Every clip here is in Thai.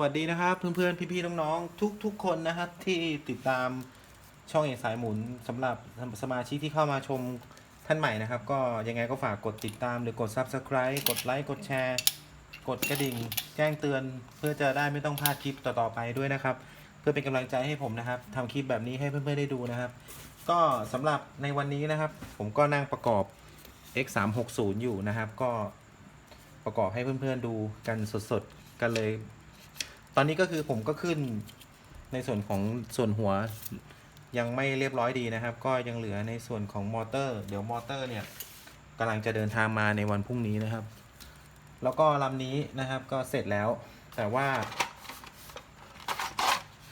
วัสดีนะครับเพื่อนๆพี่ๆน้องๆทุก ๆ คนนะครับที่ติดตามช่องเอกสายหมุนสำหรับสมาชิกที่เข้ามาชมท่านใหม่นะครับ ก็ยังไงก็ฝากกดติดตามหรือกด Subscribe กดไลค์กดแชร์ กดกระดิ่ง แจ้งเตือน เพื่อจะได้ไม่ต้องพลาดคลิปต่อๆไปด้วยนะครับ เพื่อเป็นกำลังใจให้ผมนะครับทำคลิปแบบนี้ให้เพื่อนๆได้ดูนะครับ ก็สำหรับในวันนี้นะครับ ผมก็นั่งประกอบ X 3 6 0อยู่นะครับ ก็ประกอบให้เพื่อนๆดูกันสดๆกันเลย ตอนนี้ก็คือผมก็ขึ้นในส่วนของส่วนหัวยังไม่เรียบร้อยดีนะครับ ก็ยังเหลือในส่วนของมอเตอร์ เดี๋ยวมอเตอร์เนี่ยกำลังจะเดินทางมาในวันพรุ่งนี้นะครับ แล้วก็ลำนี้นะครับก็เสร็จแล้ว แต่ว่า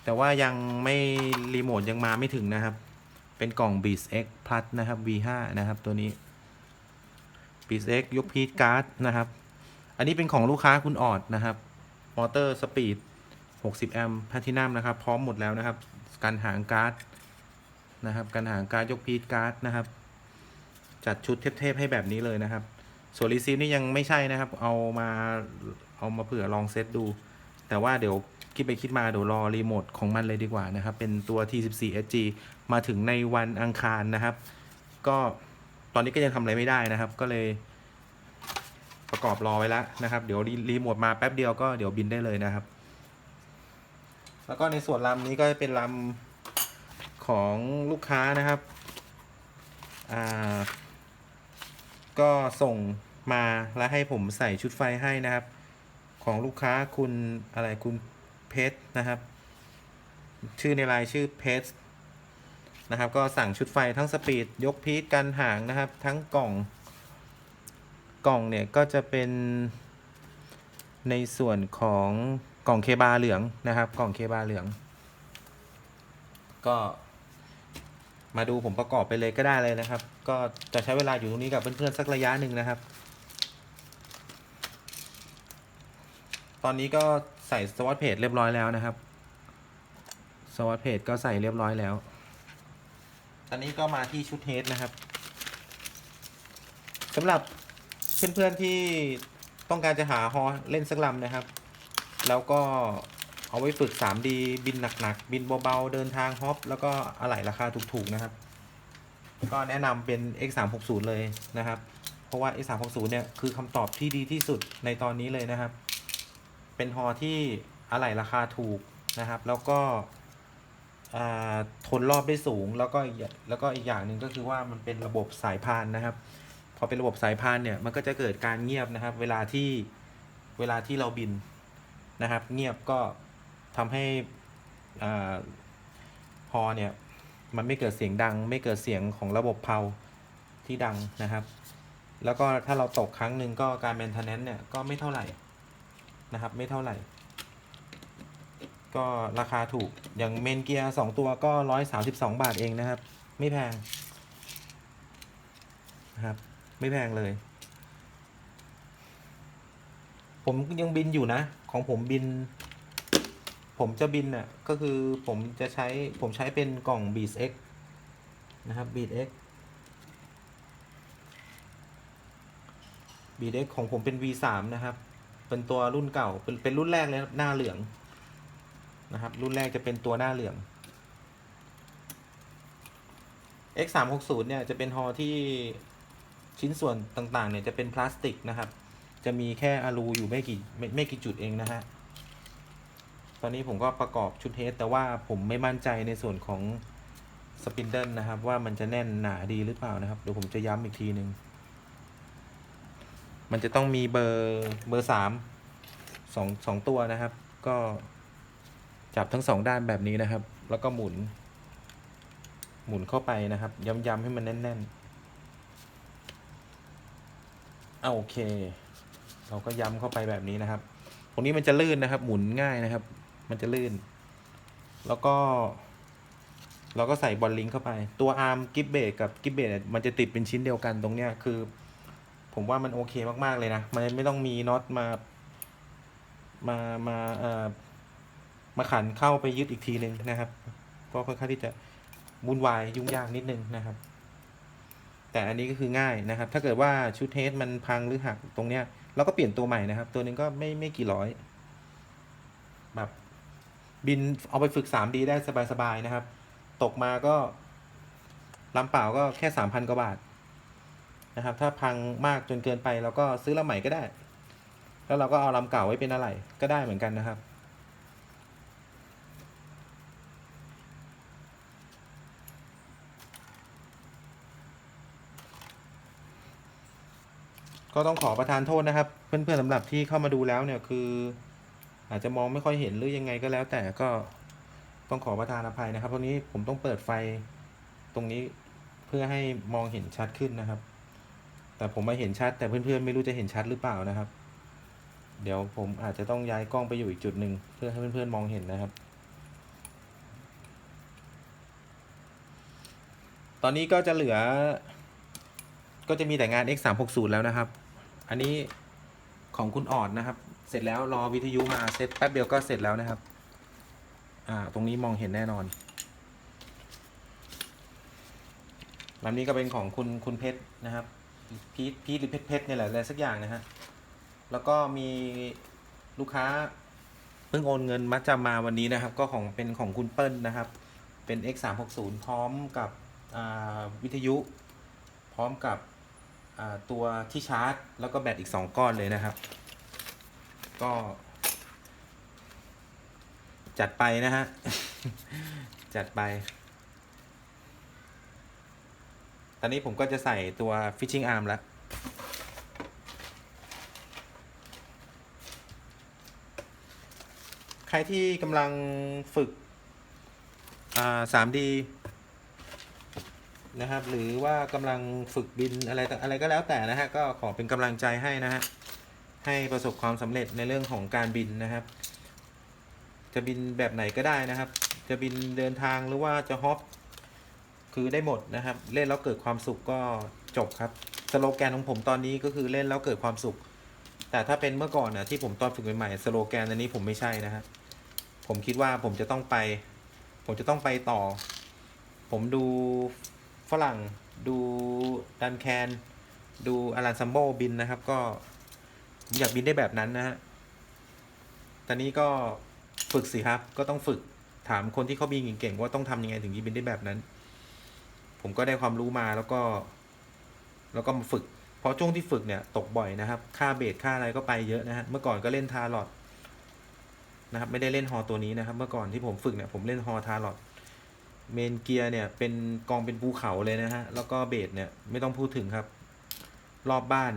แต่ว่ายังไม่รีโมทยังมาไม่ถึงนะครับ เป็นกล่อง b e a t X Plus นะครับ V5 นะครับตัวนี้ b e a t X ยกพีทการ์ดนะครับ อันนี้เป็นของลูกค้าคุณออดนะครับ มอเตอร์สปีด 60 แอมป์แพทินัมนะครับ พร้อมหมดแล้วนะครับ การหางการ์ดนะครับการหางการ์ดยกพีทการ์ดนะครับ จัดชุดเทพๆให้แบบนี้เลยนะครับส่วนรีซีนี่ยังไม่ใช่นะครับ เอามาเอามาเผื่อลองเซตดู แต่ว่าเดี๋ยวคิดไปคิดมาเดี๋ยวรอรีโมทของมันเลยดีกว่านะครับ เป็นตัว T14 SG มาถึงในวันอังคารนะครับ ก็ตอนนี้ก็ยังทำอะไรไม่ได้นะครับ ก็เลย ประกอบรอไว้แล้วนะครับ เดี๋ยวรีโมทมาแป๊บเดียวก็เดี๋ยวบินได้เลยนะครับ แล้วก็ในส่วนลำนี้ก็จะเป็นลำของลูกค้านะครับ อ่า ก็ส่งมาแล้วให้ผมใส่ชุดไฟให้นะครับ ของลูกค้าคุณอะไรคุณเพชรนะครับ ชื่อในลน์ชื่อเพชรนะครับ ก็สั่งชุดไฟทั้งสปีดยกพีทกันห่างนะครับ ทั้งกล่อง กล่องเนี่ยก็จะเป็นในส่วนของ กล่องเคบาเหลืองนะครับ กล่องเคบาเหลือง ก็มาดูผมประกอบไปเลยก็ได้เลยนะครับ ก็จะใช้เวลาอยู่ตรงนี้กับเพื่อนๆสักระยะหนึ่งนะครับ ตอนนี้ก็ใส่สวอตเพจเรียบร้อยแล้วนะครับสวอตเพจก็ใส่เรียบร้อยแล้ว ตอนนี้ก็มาที่ชุดเฮดนะครับสำหรับเพื่อนๆที่ต้องการจะหาฮอเล่นสักลำนะครับ แล้วก็เอาไว้ฝึก 3D บินหนักๆ บินเบาๆ เดินทางฮอป แล้วก็อะไหล่ราคาถูกๆนะครับ ก็แนะนำเป็น X 3 6 0 เลยนะครับ เพราะว่า X 3 6 0 เนี่ยคือคำตอบที่ดีที่สุดในตอนนี้เลยนะครับ เป็นฮอที่อะไหล่ราคาถูกนะครับ แล้วก็ทนรอบได้สูง แล้วก็อีกแล้วก็อีกอย่างหนึ่งก็คือว่ามันเป็นระบบสายพานนะครับ พอเป็นระบบสายพานเนี่ยมันก็จะเกิดการเงียบนะครับ เวลาที่เวลาที่เราบิน นะครับ เงียบก็ทำให้อาฮอเนี่ยมันไม่เกิดเสียงดัง ไม่เกิดเสียงของระบบเพาที่ดังนะครับ แล้วก็ถ้าเราตกครั้งหนึ่งก็การ maintenance เนี่ยก็ไม่เท่าไหร่นะครับ ไม่เท่าไหร่ ก็ราคาถูกอย่างเมนเกียร์สองตัวก็ร้อยสาสิบสองบาทเองนะครับ ไม่แพงนะครับ ไม่แพงเลย ผมยังบินอยู่นะ ของผมบิน ผมจะบินน่ะ ก็คือผมจะใช้ผมใช้เป็นกล่อง b e a t X นะครับ b e a t X b e a t X ของผมเป็น V3 นะครับ เป็นตัวรุ่นเก่า เป็นเป็นรุ่นแรกเลยหน้าเหลืองนะครับ รุ่นแรกจะเป็นตัวหน้าเหลือง X 3 6 0 เนี่ยจะเป็นฮอที่ชิ้นส่วนต่างๆ เนี่ยจะเป็นพลาสติกนะครับ จะมีแค่อะลูอยู่ไม่กี่ไม่ไม่กี่จุดเองนะฮะ ตอนนี้ผมก็ประกอบชุดเทสแต่ว่าผมไม่มั่นใจในส่วนของสปินเดิลนะครับ ว่ามันจะแน่นหนาดีหรือเปล่านะครับ เดี๋ยวผมจะย้ำอีกทีหนึ่งมันจะต้องมีเบอร์เบอร์สามสองสองตัวนะครับ ก็จับทั้งสองด้านแบบนี้นะครับ แล้วก็หมุน หมุนเข้าไปนะครับ ย้ำๆให้มันแน่นๆเอาโอเค เราก็ย้ำเข้าไปแบบนี้นะครับ ตรงนี้มันจะลื่นนะครับ หมุนง่ายนะครับ มันจะลื่น แล้วก็ เราก็ใส่บอลลิงก์เข้าไป ตัวอาร์มกิฟเบรกับกิฟเบรมันจะติดเป็นชิ้นเดียวกันตรงเนี้ยคือ ผมว่ามันโอเคมากๆเลยนะ มันไม่ต้องมีน็อตมา มามาเอ่อมาขันเข้าไปยึดอีกทีหนึ่งนะครับ ก็ค่อนข้างที่จะวุ่นวายยุ่งยากนิดนึงนะครับ แต่อันนี้ก็คือง่ายนะครับ ถ้าเกิดว่าชุดเทสมันพังหรือหักตรงเนี้ย แล้วก็เปลี่ยนตัวใหม่นะครับ ตัวนึงก็ไม่ไม่กี่ร้อย แบบบินเอาไปฝึก 3D ได้สบายๆนะครับ ตกมาก็ลำเปล่าก็แค่สามพันกว่าบาทนะครับ ถ้าพังมากจนเกินไปเราก็ซื้อลำใหม่ก็ได้ แล้วเราก็เอาลำเก่าไว้เป็นอะไรก็ได้เหมือนกันนะครับ ก็ต้องขอประทานโทษนะครับ เพื่อนๆสำหรับที่เข้ามาดูแล้วเนี่ยคือ อาจจะมองไม่ค่อยเห็นหรือยังไงก็แล้วแต่ก็ต้องขอประทานอภัยนะครับเพราะนี้ผมต้องเปิดไฟตรงนี้เพื่อให้มองเห็นชัดขึ้นนะครับ แต่ผมมาเห็นชัด แต่เพื่อนๆไม่รู้จะเห็นชัดหรือเปล่านะครับ เดี๋ยวผมอาจจะต้องย้ายกล้องไปอยู่อีกจุดหนึ่งเพื่อให้เพื่อนๆมองเห็นนะครับ ตอนนี้ก็จะเหลือ ก็จะมีแต่งาน X 3 6 0 แล้วนะครับ อันนี้ของคุณออดนะครับ เสร็จแล้วรอวิทยุมาเซตแป๊บเดียวก็เสร็จแล้วนะครับ อ่า ตรงนี้มองเห็นแน่นอนลำนี้ก็เป็นของคุณคุณเพชรนะครับพีทพีทหรือเพชรเพชรเนี่ยแหละอะไรสักอย่างนะฮะ แล้วก็มีลูกค้าเพิ่งโอนเงินมาจำมาวันนี้นะครับ ก็ของเป็นของคุณเปิ้ลนะครับ เป็น X 3 6 0 พร้อมกับวิทยุ พร้อมกับ ตัวที่ชาร์จ แล้วก็แบตอีก 2 ก้อนเลยนะครับ ก็ จัดไปนะฮะ จัดไป ตอนนี้ผมก็จะใส่ตัว fishing arm แล้วใครที่กำลังฝึก อ่า 3D นะครับ หรือว่ากำลังฝึกบินอะไรอะไรก็แล้วแต่นะฮะก็ขอเป็นกำลังใจให้นะฮะให้ประสบความสำเร็จในเรื่องของการบินนะครับ จะบินแบบไหนก็ได้นะครับ จะบินเดินทางหรือว่าจะฮอปคือได้หมดนะครับ เล่นแล้วเกิดความสุขก็จบครับสโลแกนของผมตอนนี้ก็คือเล่นแล้วเกิดความสุข แต่ถ้าเป็นเมื่อก่อนนะที่ผมตอนฝึกใหม่ๆสโลแกนอันนี้ผมไม่ใช่นะฮะผมคิดว่าผมจะต้องไป ผมจะต้องไปต่อ ผมดู รั่งดูดันแคน ดูอารันซัมโบบินนะครับ ก็ผมอยากบินได้แบบนั้นนะฮะ ตอนนี้ก็ฝึกสิครับ ก็ต้องฝึกถามคนที่เขาบินเก่งๆว่าต้องทำยังไงถึงจะบินได้แบบนั้น ผมก็ได้ความรู้มาแล้วก็ แล้วก็มาฝึกเพราะช่วงที่ฝึกเนี่ยตกบ่อยนะครับ ค่าเบสค่าอะไรก็ไปเยอะนะฮะ เมื่อก่อนก็เล่นทาร์ลอดนะครับ ไม่ได้เล่นฮอตัวนี้นะครับ เมื่อก่อนที่ผมฝึกเนี่ยผมเล่นฮอทาร์ลอด เมนเกียร์เนี่ยเป็นกองเป็นภูเขาเลยนะฮะ แล้วก็เบสเนี่ยไม่ต้องพูดถึงครับ รอบบ้าน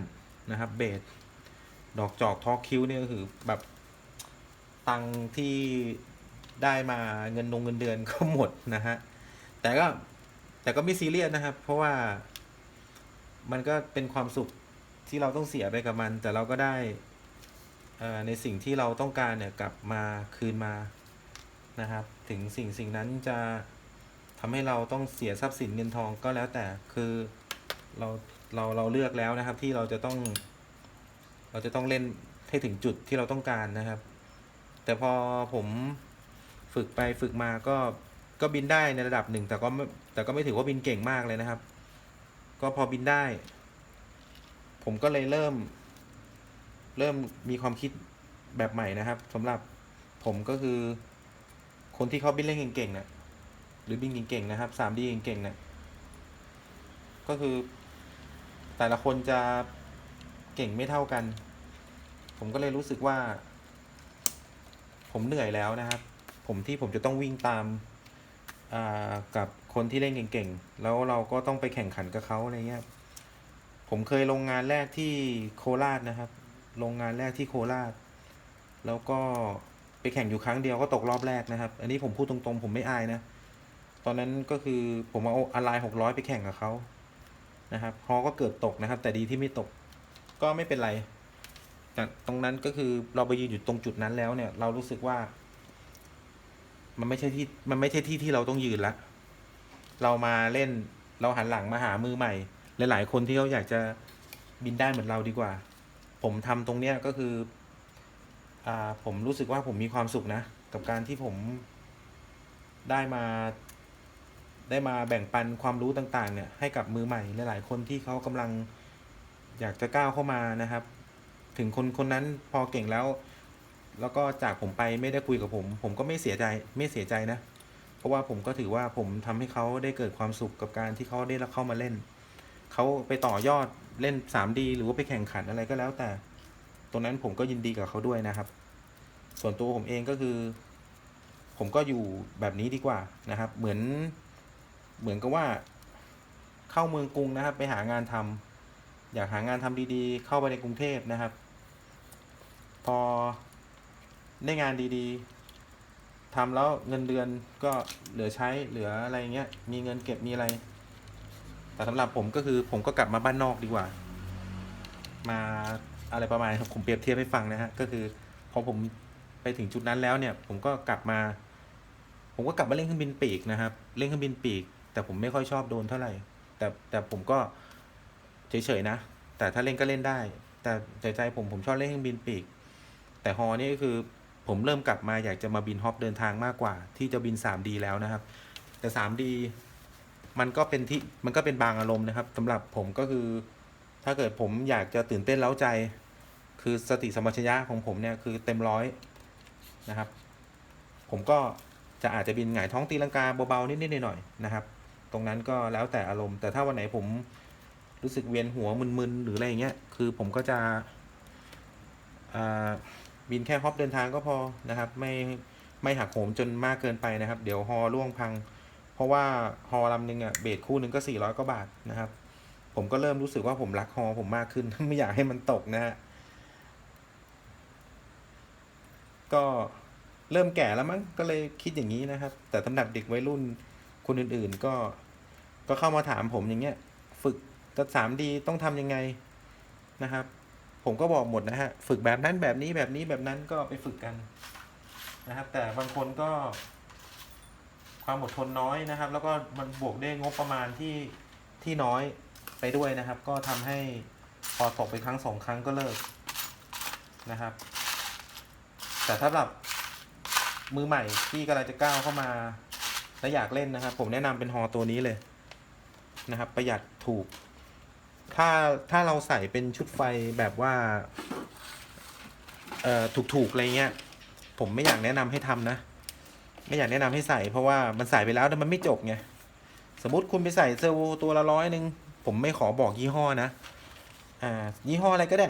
นะครับเบสดอกจอกทอคิวเนี่ยก็คือแบบตังที่ได้มาเงินนงเงินเดือนก็หมดนะฮะ แต่ก็แต่ก็ไม่ซีเรียสนะครับ เพราะว่ามันก็เป็นความสุขที่เราต้องเสียไปกับมัน แต่เราก็ได้ในสิ่งที่เราต้องการเนี่ยกลับมาคืนมานะครับ ถึงสิ่งสิ่งนั้นจะ ทำให้เราต้องเสียทรัพย์สินเงินทองก็แล้วแต่คือเราเราเราเลือกแล้วนะครับ ที่เราจะต้อง เราจะต้องเล่นให้ถึงจุดที่เราต้องการนะครับ แต่พอผมฝึกไปฝึกมาก็ก็บินได้ในระดับหนึ่ง แต่ก็ไม่แต่ก็ไม่ถือว่าบินเก่งมากเลยนะครับ ก็พอบินได้ ผมก็เลยเริ่ม เริ่มมีความคิดแบบใหม่นะครับสำหรับผมก็คือ คนที่เขาบินเล่นเก่งๆเนี่ย หรือบินเก่งๆนะครับ 3D เก่งๆเนี่ยก็คือ แต่ละคนจะเก่งไม่เท่ากัน ผมก็เลยรู้สึกว่า ผมเหนื่อยแล้วนะครับ ผมที่ผมจะต้องวิ่งตามากับคนที่เล่นเก่งๆ แล้วเราก็ต้องไปแข่งขันกับเขาอะไรเงี้ย ผมเคยลงงานแรกที่โคราชนะครับ ลงงานแรกที่โคราช แล้วก็ไปแข่งอยู่ครั้งเดียวก็ตกรอบแรกนะครับ อันนี้ผมพูดตรงๆ ผมไม่อายนะ ตอนนั้นก็คือผมเอาอะไลน์หกร้อยไปแข่งกับเขานะครับฮอก็เกิดตกนะครับ แต่ดีที่ไม่ตก ก็ไม่เป็นไรแต่ตรงนั้นก็คือเราไปยืนอยู่ตรงจุดนั้นแล้วเนี่ย เรารู้สึกว่า มันไม่ใช่ที่มันไม่ใช่ที่ที่เราต้องยืนละเรามาเล่นเราหันหลังมาหามือใหม่ หลาย ๆ คนที่เขาอยากจะบินได้เหมือนเราดีกว่า ผมทำตรงเนี้ยก็คืออ่าผมรู้สึกว่าผมมีความสุขนะ กับการที่ผมได้มา ได้มาแบ่งปันความรู้ต่างๆ เนี่ยให้กับมือใหม่หลายๆ คนที่เขากำลังอยากจะก้าวเข้ามานะครับ ถึงคนคนนั้นพอเก่งแล้ว แล้วก็จากผมไปไม่ได้คุยกับผม ผมก็ไม่เสียใจไม่เสียใจนะ เพราะว่าผมก็ถือว่าผมทำให้เขาได้เกิดความสุขกับการที่เขาได้เข้ามาเล่น เขาไปต่อยอดเล่น 3D หรือว่าไปแข่งขันอะไรก็แล้วแต่ ตรงนั้นผมก็ยินดีกับเขาด้วยนะครับ ส่วนตัวผมเองก็คือ ผมก็อยู่แบบนี้ดีกว่านะครับ เหมือน เหมือนกับว่า เข้าเมืองกรุงนะครับ ไปหางานทำอยากหางานทำดีๆ เข้าไปในกรุงเทพนะครับ พอได้งานดีๆทำแล้วเงินเดือนก็เหลือใช้เหลืออะไรเงี้ย มีเงินเก็บมีอะไร แต่สำหรับผมก็คือผมก็กลับมาบ้านนอกดีกว่า มาอะไรประมาณครับผมเปรียบเทียบให้ฟังนะฮะก็คือพอผมไปถึงจุดนั้นแล้วเนี่ย ผมก็กลับมา ผมก็กลับมาเล่นเครื่องบินปีกนะครับ เล่นเครื่องบินปีก แต่ผมไม่ค่อยชอบโดนเท่าไหร่ แต่แต่ผมก็เฉยๆนะ แต่ถ้าเล่นก็เล่นได้ แต่ใจใจผมผมชอบเล่นเครื่องบินปีก แต่ฮอนี่ก็คือผมเริ่มกลับมาอยากจะมาบินฮอปเดินทางมากกว่า ที่จะบิน 3D แล้วนะครับ แต่ 3D มันก็เป็นที่มันก็เป็นบางอารมณ์นะครับสำหรับผมก็คือ ถ้าเกิดผมอยากจะตื่นเต้นเล้าใจ คือสติสมปชัญญะของผมเนี่ยคือเต็มร้อยนะครับ ผมก็จะอาจจะบินหงายท้องตีลังกาเบาๆนิดๆหน่อยๆนะครับ ตรงนั้นก็แล้วแต่อารมณ์ แต่ถ้าวันไหนผมรู้สึกเวียนหัวมึนๆหรืออะไรอย่างเงี้ย คือผมก็จะบินแค่ฮอปเดินทางก็พอนะครับ ไม่ไม่หักโหมจนมากเกินไปนะครับ เดี๋ยวฮอล่วงพัง เพราะว่าฮอลำหนึ่งอะเบสคู่หนึ่งก็สี่ร้อยกว่าบาทนะครับ ผมก็เริ่มรู้สึกว่าผมรักฮอผมมากขึ้น ไม่อยากให้มันตกนะฮะก็เริ่มแก่แล้วมั้งก็เลยคิดอย่างนี้นะครับ แต่สำหรับเด็กวัยรุ่น คนอื่นๆก็ก็เข้ามาถามผมอย่างเงี้ย ฝึกจะสามดีต้องทำยังไงนะครับ ผมก็บอกหมดนะฮะ ฝึกแบบนั้นแบบนี้แบบนี้แบบนั้นก็ไปฝึกกันนะครับ แต่บางคนก็ ความอดทนน้อยนะครับ แล้วก็มันบวกด้วยงบประมาณที่ที่น้อยไปด้วยนะครับ ก็ทำให้พอตกไปครั้งสองครั้งก็เลิกนะครับ แต่สำหรับมือใหม่ที่กำลังจะก้าวเข้ามา และอยากเล่นนะครับ ผมแนะนำเป็นฮอตัวนี้เลยนะครับ ประหยัดถูก ถ้าถ้าเราใส่เป็นชุดไฟแบบว่าเอ่อถูกๆอะไรเงี้ย ผมไม่อยากแนะนำให้ทำนะ ไม่อยากแนะนำให้ใส่เพราะว่ามันใส่ไปแล้วแต่มันไม่จบไงสมมติคุณไปใส่เซอร์โวตัวละร้อยหนึ่งผมไม่ขอบอกยี่ห้อนะอ่ายี่ห้ออะไรก็ได้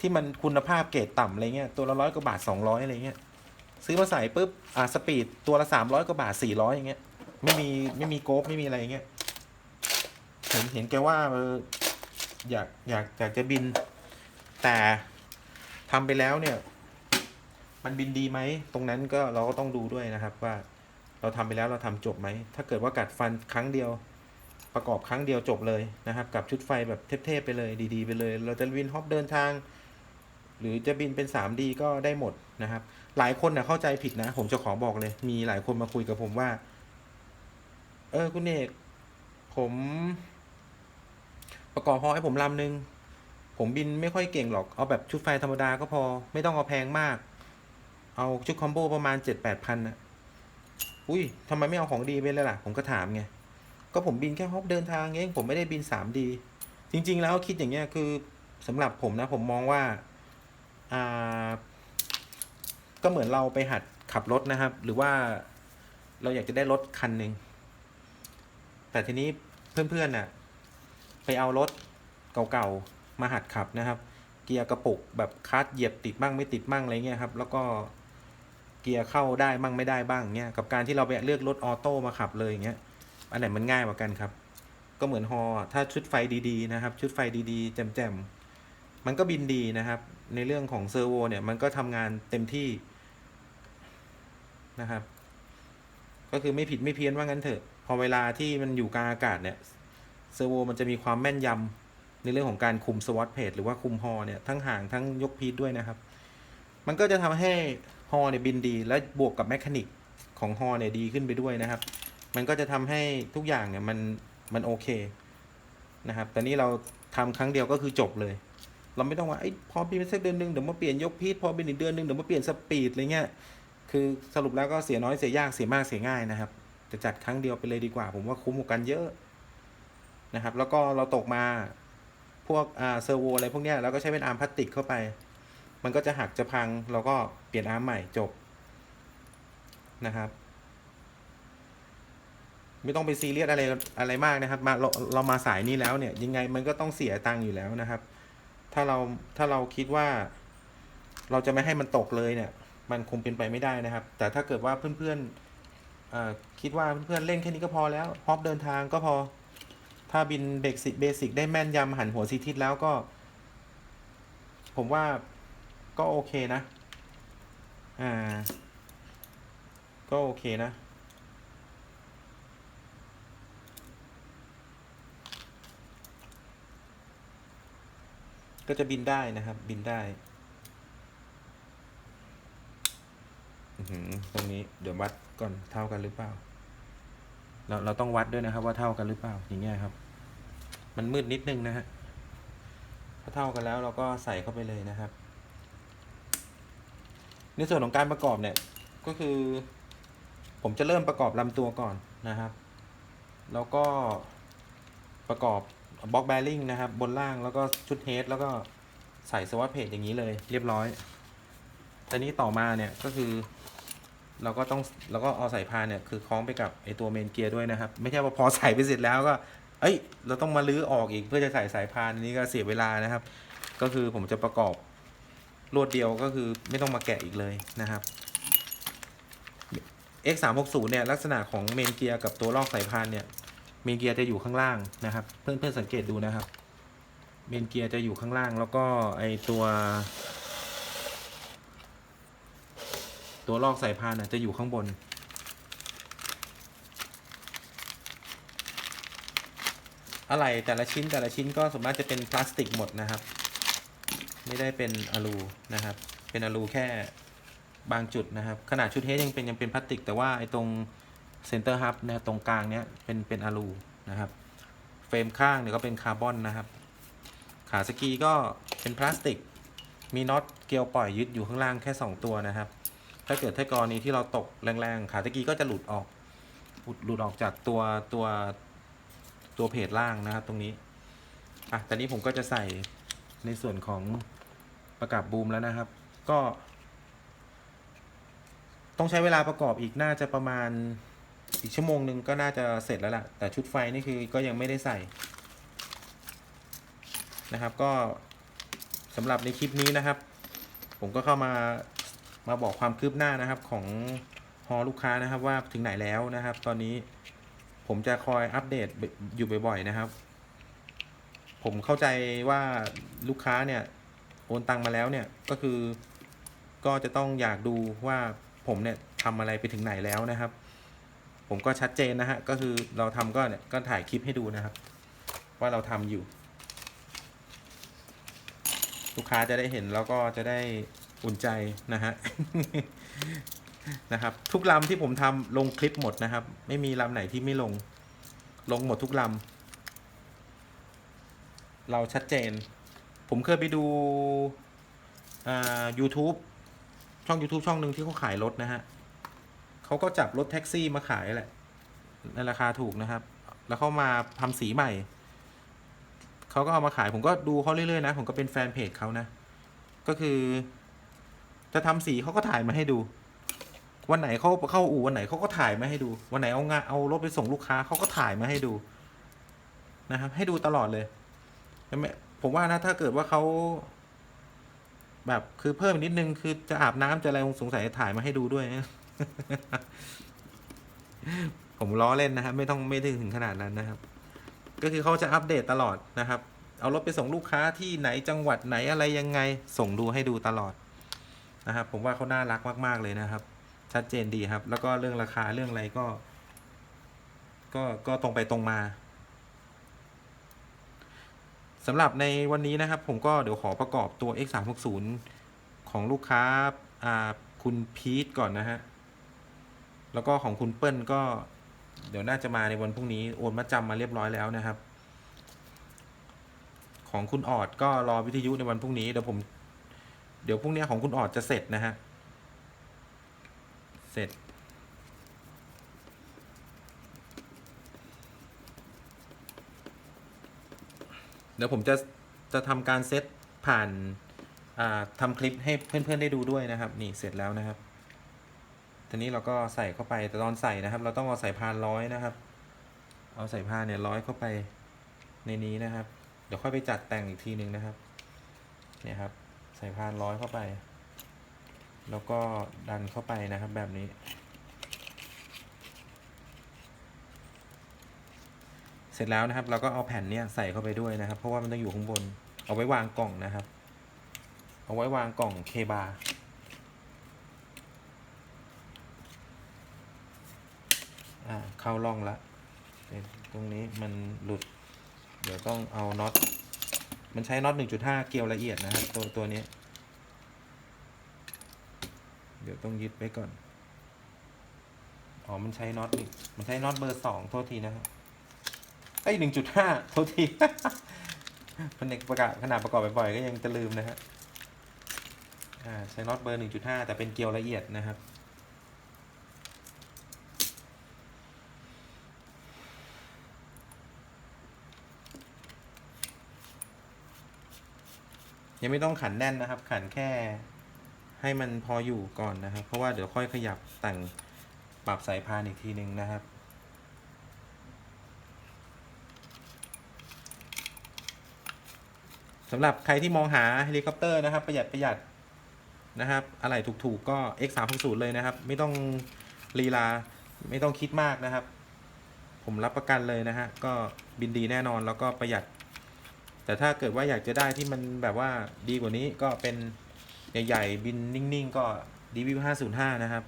ที่มันคุณภาพเกรดต่ำอะไรเงี้ยตัวละร้อยกว่าบาทสองร้อยอะไรเงี้ย ซื้อมาใส่ปุ๊บอ่าสปีดตัวละสามร้อยกว่าบาทสี่ร้อยอย่างเงี้ยไม่มีไม่มีโกฟไม่มีอะไรอย่างเงี้ยเห็นเห็นแกว่าเอออยากอยากอยากจะบิน แต่ทำไปแล้วเนี่ย มันบินดีไหมตรงนั้นก็เราก็ต้องดูด้วยนะครับว่าเราทำไปแล้วเราทำจบไหม ถ้าเกิดว่ากัดฟันครั้งเดียว ประกอบครั้งเดียวจบเลยนะครับ กับชุดไฟแบบเทพๆไปเลยดี ๆ ไปเลย เราจะบินฮอปเดินทาง หรือจะบินเป็น 3D ก็ได้หมดนะครับ หลายคนเนะเข้าใจผิดนะ ผมจะขอบอกเลย มีหลายคนมาคุยกับผมว่า เออคุณเอกผม ประกอบฮอให้ผมลำหนึ่งผมบินไม่ค่อยเก่งหรอก เอาแบบชุดไฟธรรมดาก็พอ ไม่ต้องเอาแพงมาก เอาชุดคอมโบประมาณเจ็ดแปดพันนะอุ้ยทำไมไม่เอาของดีไปเลยล่ะ ผมก็ถามไง ก็ผมบินแค่ฮอปเดินทางเองผมไม่ได้บิน 3D จริง ๆ แล้วคิดอย่างเงี้ยคือสำหรับผมนะ ผมมองว่า อ่า ก็เหมือนเราไปหัดขับรถนะครับ หรือว่าเราอยากจะได้รถคันหนึ่งแต่ทีนี้เพื่อนๆน่ะไปเอารถเก่าๆมาหัดขับนะครับ เกียร์กระปุกแบบคัดเหยียบติดบ้างไม่ติดบ้างอะไรเงี้ยครับ แล้วก็เกียร์เข้าได้บ้างไม่ได้บ้างเงี้ยกับการที่เราไปเลือกรถออโต้มาขับเลยอย่างเงี้ยอันไหนมันง่ายกว่ากันครับ ก็เหมือนฮอถ้าชุดไฟดีๆนะครับ ชุดไฟดีๆ แจ่มๆมันก็บินดีนะครับ ในเรื่องของเซอร์โวเนี่ยมันก็ทำงานเต็มที่ นะครับ ก็คือไม่ผิดไม่เพี้ยนว่างั้นเถอะ พอเวลาที่มันอยู่กลางอากาศเนี่ยเซอร์โวมันจะมีความแม่นยำในเรื่องของการคุมสวอตเพจหรือว่าคุมฮอเนี่ยทั้งห่างทั้งยกพีทด้วยนะครับ มันก็จะทำให้ฮอเนี่ยบินดี และบวกกับแมคานิกของฮอเนี่ยดีขึ้นไปด้วยนะครับ มันก็จะทำให้ทุกอย่างเนี่ยมันมันโอเคนะครับ แต่นี่เราทำครั้งเดียวก็คือจบเลย เราไม่ต้องว่าไอ้พอบินไปสักเดือนหนึ่งเดี๋ยวมาเปลี่ยนยกพีทพอบินอีกเดือนหนึ่งเดี๋ยวมาเปลี่ยนสปีดอะไรเงี้ย คือสรุปแล้วก็เสียน้อยเสียยากเสียมากเสียง่ายนะครับ จะจัดครั้งเดียวไปเลยดีกว่า ผมว่าคุ้มกว่ากันเยอะนะครับ แล้วก็เราตกมาพวกอ่าเซอร์โวอะไรพวกเนี้ยเราก็ใช้เป็นอาร์มพลาสติกเข้าไป มันก็จะหักจะพังเราก็เปลี่ยนอาร์มใหม่จบนะครับ ไม่ต้องไปซีเรียสอะไรอะไรมากนะครับ มาเราเรามาสายนี้แล้วเนี่ยยังไงมันก็ต้องเสียตังค์อยู่แล้วนะครับ ถ้าเราถ้าเราคิดว่า เราจะไม่ให้มันตกเลยเนี่ย มันคงเป็นไปไม่ได้นะครับ แต่ถ้าเกิดว่าเพื่อนๆคิดว่าเพื่อนๆเล่นแค่นี้ก็พอแล้วฮอปเดินทางก็พอ ถ้าบินเบสิกเบสิกได้แม่นยำหันหัวซีทิศแล้วก็ ผมว่าก็โอเคนะ อ่า ก็โอเคนะก็จะบินได้นะครับบินได้ อื้อหือ ตรงนี้เดี๋ยววัดก่อนเท่ากันหรือเปล่า เราเราต้องวัดด้วยนะครับ ว่าเท่ากันหรือเปล่า อย่างเงี้ยครับ มันมืดนิดนึงนะฮะถ้าเท่ากันแล้วเราก็ใส่เข้าไปเลยนะครับ ในส่วนของการประกอบเนี่ย ก็คือ ผมจะเริ่มประกอบลำตัวก่อนนะครับ แล้วก็ประกอบบล็อกแบริ่งนะครับ บนล่างแล้วก็ชุดเฮดแล้วก็ใส่สวัสดเพจอย่างนี้เลย เรียบร้อยแต่นี้ต่อมาเนี่ยก็คือ เราก็ต้องเราก็เอาสายพานเนี่ยคือคล้องไปกับไอตัวเมนเกียร์ด้วยนะครับ ไม่ใช่ว่าพอใส่ไปเสร็จแล้วก็ เอ้ย เราต้องมาลื้อออกอีกเพื่อจะใส่สายพานอันนี้ก็เสียเวลานะครับ ก็คือผมจะประกอบรวดเดียวก็คือไม่ต้องมาแกะอีกเลยนะครับ X 3 6 0เนี่ยลักษณะของเมนเกียร์กับตัวลอกสายพานเนี่ยเมนเกียร์จะอยู่ข้างล่างนะครับ เพื่อนเพื่อนสังเกตดูนะครับ เมนเกียร์จะอยู่ข้างล่าง แล้วก็ไอตัว ตัวลอกสายพานนะจะอยู่ข้างบน อะไรแต่ละชิ้นแต่ละชิ้นก็สมมติจะเป็นพลาสติกหมดนะครับ ไม่ได้เป็นอะลูนะครับ เป็นอะลูแค่บางจุดนะครับ ขนาดชุดเฮดยังเป็นยังเป็นพลาสติก แต่ว่าไอ้ตรงเซนเตอร์ฮับนะตรงกลางเนี้ยเป็นเป็นอะลูนะครับ เฟรมข้างเนี่ยก็เป็นคาร์บอนนะครับ ขาสกีก็เป็นพลาสติก มีน็อตเกลียวปล่อยยึดอยู่ข้างล่างแค่ 2 ตัวนะครับ ถ้าเกิดถ้ากรณีที่เราตกแรงๆขาตะกี้ก็จะหลุดออกหลุดออกจากตัวตัวตัวเพจล่างนะครับ ตรงนี้อะตอนนี้ผมก็จะใส่ในส่วนของประกับบูมแล้วนะครับ ก็ ต้องใช้เวลาประกอบอีกน่าจะประมาณอีกชั่วโมงหนึ่งก็น่าจะเสร็จแล้วล่ะ แต่ชุดไฟนี่คือก็ยังไม่ได้ใส่นะครับ ก็สำหรับในคลิปนี้นะครับ ผมก็เข้ามา มาบอกความคืบหน้านะครับของฮอลูกค้านะครับว่าถึงไหนแล้วนะครับ ตอนนี้ผมจะคอยอัปเดตอยู่บ่อยๆนะครับ ผมเข้าใจว่าลูกค้าเนี่ยโอนตังมาแล้วเนี่ยก็คือก็จะต้องอยากดูว่าผมเนี่ยทำอะไรไปถึงไหนแล้วนะครับ ผมก็ชัดเจนนะฮะก็คือเราทำก็เนี่ยก็ถ่ายคลิปให้ดูนะครับ ว่าเราทำอยู่ ลูกค้าจะได้เห็นแล้วก็จะได้ อุ่นใจนะฮะนะครับ ทุกลำที่ผมทำลงคลิปหมดนะครับ ไม่มีลำไหนที่ไม่ลง ลงหมดทุกลำเราชัดเจน ผมเคยไปดูอ่า YouTube ช่อง YouTube ช่องหนึ่งที่เขาขายรถนะฮะเขาก็จับรถแท็กซี่มาขายแหละ ในราคาถูกนะครับ แล้วเขามาทำสีใหม่เขาก็เอามาขายผมก็ดูเขาเรื่อยๆนะ ผมก็เป็นแฟนเพจเขานะ ก็คือ จะทำสีเขาก็ถ่ายมาให้ดู วันไหนเขาเข้าอู่วันไหนเขาก็ถ่ายมาให้ดู วันไหนเอางานเอารถไปส่งลูกค้าเขาก็ถ่ายมาให้ดูนะครับ ให้ดูตลอดเลยไม่ผมว่านะถ้าเกิดว่าเขาแบบคือเพิ่มนิดนึงคือจะอาบน้ำจะอะไรสงสัยถ่ายมาให้ดูด้วยผมล้อเล่นนะครับ ไม่ต้องไม่ถึงขนาดนั้นนะครับ ก็คือเขาจะอัปเดตตลอดนะครับ เอารถไปส่งลูกค้าที่ไหนจังหวัดไหนอะไรยังไง ส่งดูให้ดูตลอด นะครับ ผมว่าเขาน่ารักมาก ๆ เลยนะครับ ชัดเจนดีครับ แล้วก็เรื่องราคาเรื่องอะไรก็ ก็ก็ตรงไปตรงมาสำหรับในวันนี้นะครับ ผมก็เดี๋ยวขอประกอบตัว X 3 6 0ของลูกค้าอ่าคุณพีทก่อนนะฮะ แล้วก็ของคุณเปิ้ลก็ เดี๋ยวน่าจะมาในวันพรุ่งนี้โอนมาจำมาเรียบร้อยแล้วนะครับ ของคุณออดก็รอวิทยุในวันพรุ่งนี้เดี๋ยวผม เดี๋ยวพรุ่งนี้ของคุณออดจะเสร็จนะฮะ เสร็จ เดี๋ยวผมจะจะทำการเซตผ่านอ่าทำคลิปให้เพื่อนๆได้ดูด้วยนะครับ นี่เสร็จแล้วนะครับ ทีนี้เราก็ใส่เข้าไปแต่ตอนใส่นะครับ เราต้องเอาสายพานร้อยนะครับ เอาสายพานเนี่ยร้อยเข้าไปในนี้นะครับ เดี๋ยวค่อยไปจัดแต่งอีกทีหนึ่งนะครับ เนี่ยครับ สายพานร้อยเข้าไป แล้วก็ดันเข้าไปนะครับแบบนี้ เสร็จแล้วนะครับ เราก็เอาแผ่นเนี้ยใส่เข้าไปด้วยนะครับ เพราะว่ามันต้องอยู่ข้างบน เอาไว้วางกล่องนะครับ เอาไว้วางกล่องเคบาอ่าเข้าร่องละตรงนี้มันหลุด เดี๋ยวต้องเอาน็อต มันใช้น็อต 1.5 เกลียวละเอียดนะครับ ตัวตัวนี้ เดี๋ยวต้องยึดไว้ก่อน อ๋อ มันใช้น็อตนี่มันใช้น็อตเบอร์สองโทษทีนะครับไอ้หนึ่งจุดห้าโทษทีมันเอกประกาศขนาดประกอบบ่อยๆก็ยังจะลืมนะฮะ อ่า ใช้น็อตเบอร์หนึ่งจุดห้าแต่เป็นเกลียวละเอียดนะครับ ยังไม่ต้องขันแน่นนะครับ ขันแค่ให้มันพออยู่ก่อนนะครับ เพราะว่าเดี๋ยวค่อยขยับแต่งปรับสายพานอีกทีหนึ่งนะครับสำหรับใครที่มองหาเฮลิคอปเตอร์นะครับ ประหยัดประหยัดนะครับอะไรถูกๆก็ X 3 6 0เลยนะครับ ไม่ต้องลีลาไม่ต้องคิดมากนะครับ ผมรับประกันเลยนะฮะก็บินดีแน่นอนแล้วก็ประหยัด แต่ถ้าเกิดว่าอยากจะได้ที่มันแบบว่าดีกว่านี้ก็เป็นใหญ่ๆบินนิ่งๆก็ DV 505 นะครับ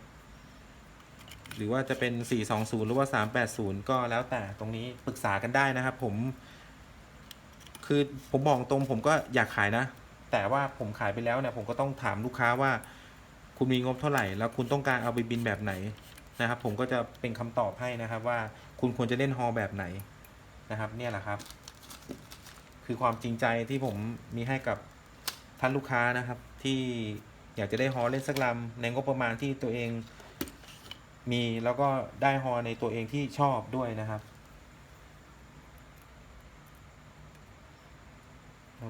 หรือว่าจะเป็น 420 หรือว่า 380 ก็แล้วแต่ตรงนี้ปรึกษากันได้นะครับผม คือผมบอกตรงผมก็อยากขายนะ แต่ว่าผมขายไปแล้วเนี่ย ผมก็ต้องถามลูกค้าว่า คุณมีงบเท่าไหร่ แล้วคุณต้องการเอาไปบินแบบไหนนะครับ ผมก็จะเป็นคำตอบให้นะครับว่าคุณควรจะเล่นฮอแบบไหนนะครับ เนี่ยแหละครับ คือความจริงใจที่ผมมีให้กับท่านลูกค้านะครับ ที่อยากจะได้ฮอเล่นสักลำในงบประมาณที่ตัวเองมีแล้วก็ได้ฮอในตัวเองที่ชอบด้วยนะครับ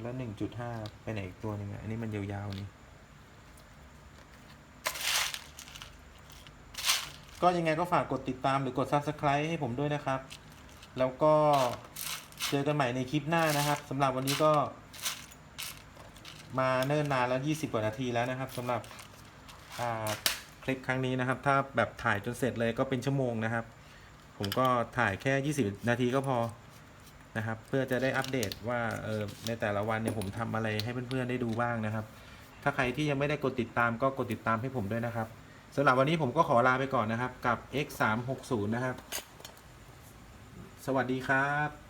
แล้วหนึ่งจุดห้าไปไหนอีกตัวหนึ่งอะอันนี้มันยาวๆนี่ก็ยังไงก็ฝากกดติดตามหรือกด Subscribe ให้ผมด้วยนะครับ แล้วก็ เจอกันใหม่ในคลิปหน้านะครับสำหรับวันนี้ก็ มาเนิ่นนานแล้ว 20 กว่านาทีแล้วนะครับสำหรับคลิปครั้งนี้นะครับ ถ้าแบบถ่ายจนเสร็จเลยก็เป็นชั่วโมงนะครับ ผมก็ถ่ายแค่ 20 นาทีก็พอนะครับ เพื่อจะได้อัปเดตว่าเออในแต่ละวันเนี่ยผมทำอะไรให้เพื่อนๆได้ดูบ้างนะครับ ถ้าใครที่ยังไม่ได้กดติดตามก็กดติดตามให้ผมด้วยนะครับสำหรับวันนี้ผมก็ขอลาไปก่อนนะครับกับ X 3 6 0 นะครับ สวัสดีครับ